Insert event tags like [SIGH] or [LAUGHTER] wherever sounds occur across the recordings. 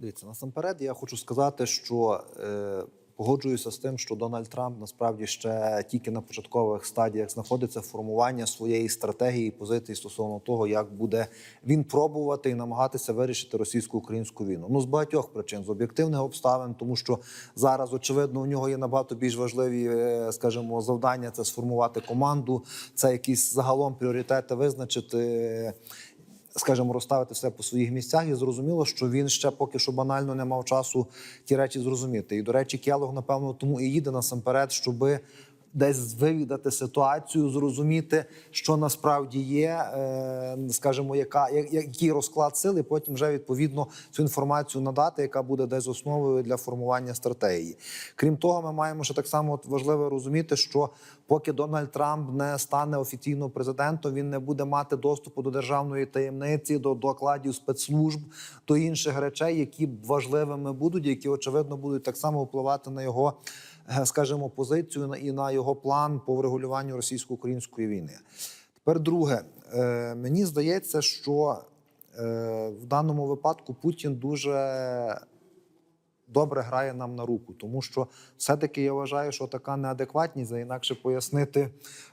Дивіться, насамперед, я хочу сказати, що е, погоджуюся з тим, що Дональд Трамп насправді ще тільки на початкових стадіях знаходиться формування своєї стратегії і позиції стосовно того, як буде він пробувати і намагатися вирішити російсько-українську війну. Ну з багатьох причин, з об'єктивних обставин, тому що зараз очевидно у нього є набагато більш важливі, е, скажімо, завдання це сформувати команду, це якісь загалом пріоритети визначити скажімо, розставити все по своїх місцях, і зрозуміло, що він ще поки що банально не мав часу ті речі зрозуміти. І до речі, Келог, напевно, тому і їде насамперед, щоби. Десь вивідати ситуацію, зрозуміти, що насправді є, е, скажімо, яка який розклад сил, і потім вже відповідно цю інформацію надати, яка буде десь основою для формування стратегії. Крім того, ми маємо ще так само важливо розуміти, що поки Дональд Трамп не стане офіційно президентом, він не буде мати доступу до державної таємниці, до докладів спецслужб, до інших речей, які важливими будуть, які очевидно будуть так само впливати на його, е, скажімо, позицію і на його план по врегулюванню російсько-української війни. Тепер друге, Е, мені здається, що е, в даному випадку Путін дуже добре грає нам на руку, тому що все-таки я вважаю, що така неадекватність, а інакше пояснити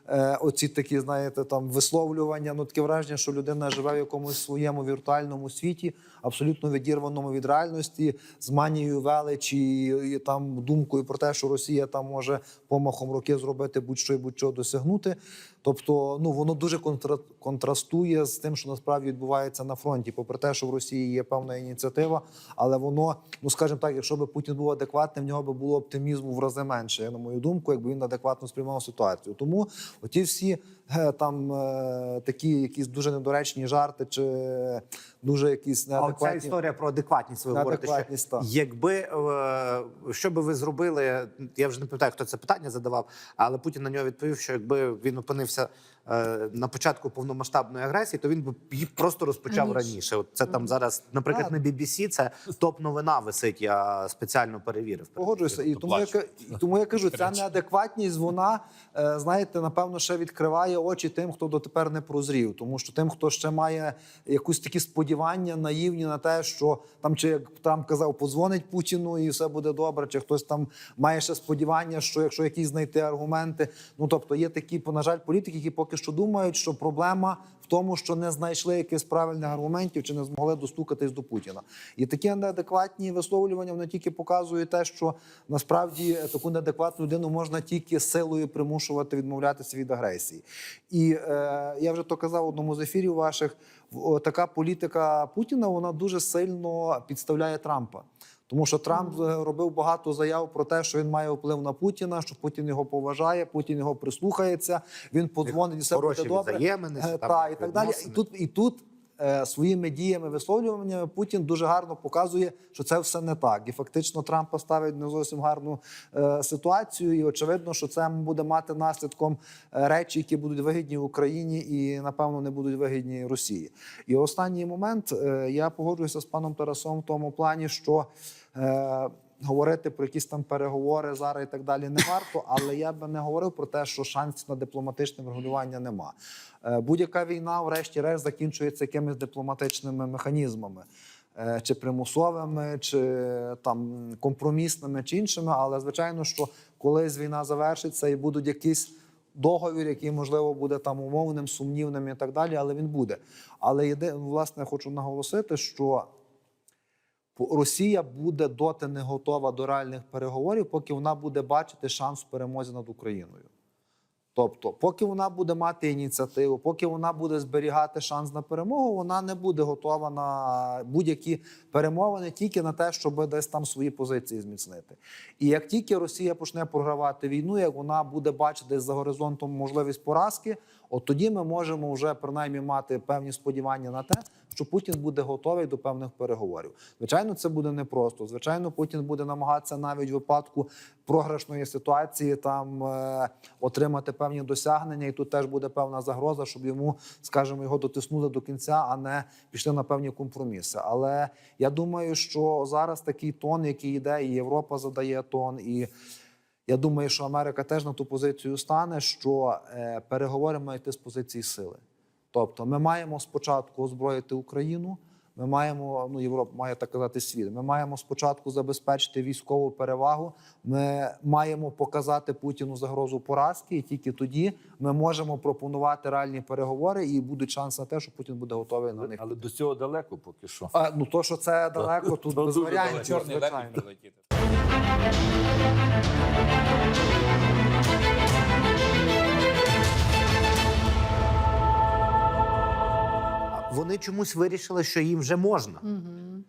е, оці такі, знаєте, там висловлювання. Ну таке враження, що людина живе в якомусь своєму віртуальному світі, абсолютно відірваному від реальності, з манією величі і, там думкою про те, що Росія там може помахом руки зробити будь-що і будь-що досягнути. Тобто, ну воно дуже контра- контрастує з тим, що насправді відбувається на фронті. Попри те, що в Росії є певна ініціатива, але воно, ну скажімо так, якщо би Путін був адекватним, в нього би було оптимізму в рази менше, на мою думку, якби він адекватно сприймав ситуацію. Тому оті всі е, там е, такі якісь дуже недоречні жарти, чи дуже якісь А ця історія про адекватність. Ви говорите, що якби е, що би ви зробили, я вже не пам'ятаю, хто це питання задавав, але Путін на нього відповів, що якби він опинився на початку повномасштабної агресії, то він би її просто розпочав Раніше. раніше. От це там зараз, наприклад, на BBC це топ новина висить. Я спеціально перевірив. Погоджуюся, і тому я, і тому я кажу, ця неадекватність, вона е, знаєте, напевно, ще відкриває очі тим, хто дотепер не прозрів. Тому що тим, хто ще має якусь такі сподівання наївні на те, що там, чи як Трамп казав, подзвонить Путіну і все буде добре, чи хтось там має ще сподівання, що якщо якісь знайти аргументи, ну тобто є такі, на жаль, політики, які поки що думають, що проблема в тому, що не знайшли якихось правильних аргументів чи не змогли достукатись до Путіна. І такі неадекватні висловлювання вони тільки показують те, що насправді таку неадекватну людину можна тільки силою примушувати відмовлятися від агресії. І е, я вже то казав в одному з ефірів ваших. Така політика Путіна вона дуже сильно підставляє Трампа. Тому що Трамп е, робив багато заяв про те, що він має вплив на Путіна, що Путін його поважає, Путін його прислухається. Він подзвонить і все буде добре. взаємини, Е, та, і так далі. І тут і тут своїми діями, висловлюваннями Путін дуже гарно показує, що це все не так. І фактично Трампа ставить не зовсім гарну е, ситуацію. І очевидно, що це буде мати наслідком е, речі, які будуть вигідні Україні і напевно не будуть вигідні Росії. І останній момент е, я погоджуюся з паном Тарасом в тому плані, що. Говорити про якісь там переговори зараз і так далі не варто, але я би не говорив про те, що шансів на дипломатичне врегулювання нема. Е, Будь-яка війна, врешті-решт, закінчується якимись дипломатичними механізмами, е, чи примусовими, чи там компромісними, чи іншими. Але звичайно, що колись війна завершиться і будуть якісь. Договір, який можливо буде там умовним, сумнівним і так далі, але він буде. Але єди, власне, хочу наголосити, що Росія буде доти не готова до реальних переговорів, поки вона буде бачити шанс в перемозі над Україною. Тобто, поки вона буде мати ініціативу, поки вона буде зберігати шанс на перемогу, вона не буде готова на будь-які перемовини тільки на те, щоб десь там свої позиції зміцнити. І як тільки Росія почне програвати війну, як вона буде бачити за горизонтом можливість поразки, от тоді ми можемо вже принаймні мати певні сподівання на те, що Путін буде готовий до певних переговорів. Звичайно, це буде непросто. Звичайно, Путін буде намагатися навіть в випадку програшної ситуації там е, отримати певні досягнення, і тут теж буде певна загроза, щоб йому, скажімо, його дотиснули до кінця, а не пішли на певні компроміси. Але я думаю, що зараз такий тон, який йде, і Європа задає тон, і я думаю, що Америка теж на ту позицію стане, що е, переговори мають йти з позиції сили. Тобто, ми маємо спочатку озброїти Україну. Ми маємо, ну Європа має так казати світ. Ми маємо спочатку забезпечити військову перевагу. Ми маємо показати Путіну загрозу поразки, і тільки тоді ми можемо пропонувати реальні переговори, і буде шанс на те, що Путін буде готовий на них. Але до цього далеко поки що. А, ну то, що це [LAUGHS] далеко, тут без варіантів. Чорний звичайно. Вони чомусь вирішили, що їм вже можна.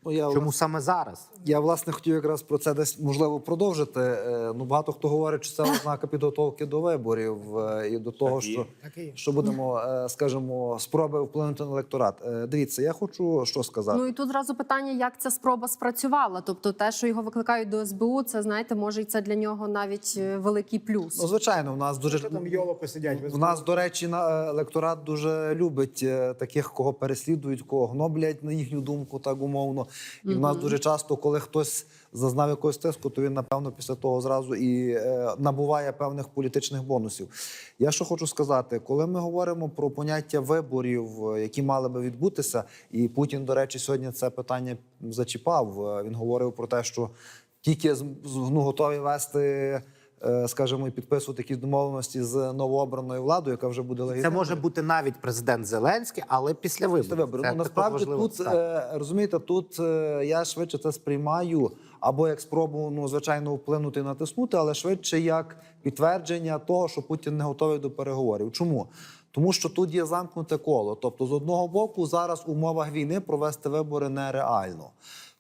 Ну, я, Чому саме зараз? Я власне хотів якраз про це десь можливо продовжити. Е, Ну багато хто говорить, що це [LAUGHS] ознака підготовки до виборів е, і до того, Так що, Так що будемо, е, скажімо, спроби вплинути на електорат. Дивіться, я хочу що сказати. Ну і тут зразу питання, як ця спроба спрацювала. Тобто, те, що його викликають до СБУ, це знаєте, може і це для нього навіть великий плюс. Ну, звичайно, в нас дуже Що там йолопи сидять? В нас, до речі, на електорат дуже любить таких, кого переслідують, кого гноблять на їхню думку, так умовно. І в нас дуже часто, коли хтось зазнав якогось тиску, то він напевно після того зразу і е, набуває певних політичних бонусів. Я що хочу сказати, коли ми говоримо про поняття виборів, е, які мали би відбутися, і Путін, до речі, сьогодні це питання зачіпав. Е, Він говорив про те, що тільки ну, готові вести. Е, Скажімо, підписувати якісь домовленості з новообраною владою, яка вже буде Це може бути навіть президент Зеленський, але після виборів. Це Ну, насправді важливо тут сказати. е, розумієте, тут е, я швидше це сприймаю або як спробу, ну звичайно, вплинути і натиснути, але швидше як підтвердження того, що Путін не готовий до переговорів. Чому? Тому що тут є замкнуте коло. Тобто, з одного боку, зараз у умовах війни провести вибори нереально.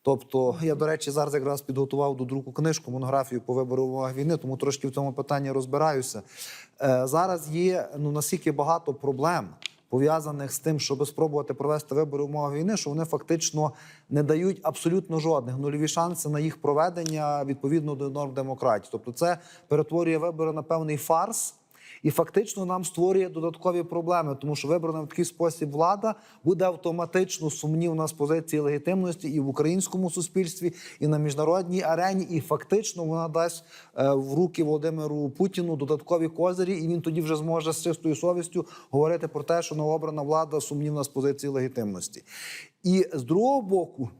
Тобто, я, до речі, зараз якраз підготував до друку книжку, монографію по вибору в війни, тому трошки в цьому питанні розбираюся. Е, зараз є ну настільки багато проблем пов'язаних з тим, щоб спробувати провести вибори в умовах війни, що вони фактично не дають абсолютно жодних нульові шанси на їх проведення відповідно до норм демократії. Тобто, це перетворює вибори на певний фарс. І фактично нам створює додаткові проблеми, тому що вибрана в такий спосіб влада буде автоматично сумнівна з позиції легітимності і в українському суспільстві, і на міжнародній арені. І фактично вона дасть е, в руки Володимиру Путіну додаткові козирі, і він тоді вже зможе з чистою совістю говорити про те, що новообрана влада сумнівна з позиції легітимності. І з другого боку.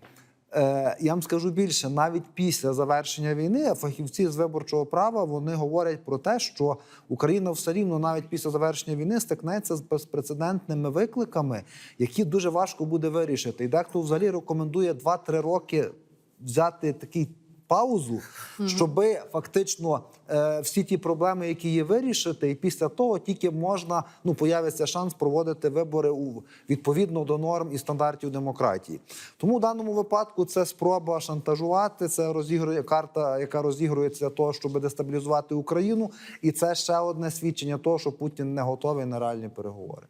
Е, Я вам скажу більше, навіть після завершення війни фахівці з виборчого права вони говорять про те, що Україна все рівно навіть після завершення війни стикнеться з безпрецедентними викликами, які дуже важко буде вирішити. І дехто взагалі рекомендує 2-3 роки взяти такий. Паузу, щоби фактично е, всі ті проблеми, які є, вирішити, і після того тільки можна ну появиться шанс проводити вибори у відповідно до норм і стандартів демократії. Тому в даному випадку це спроба шантажувати. Це розігрує карта, яка розігрується для того, щоб дестабілізувати Україну, і це ще одне свідчення того, що Путін не готовий на реальні переговори.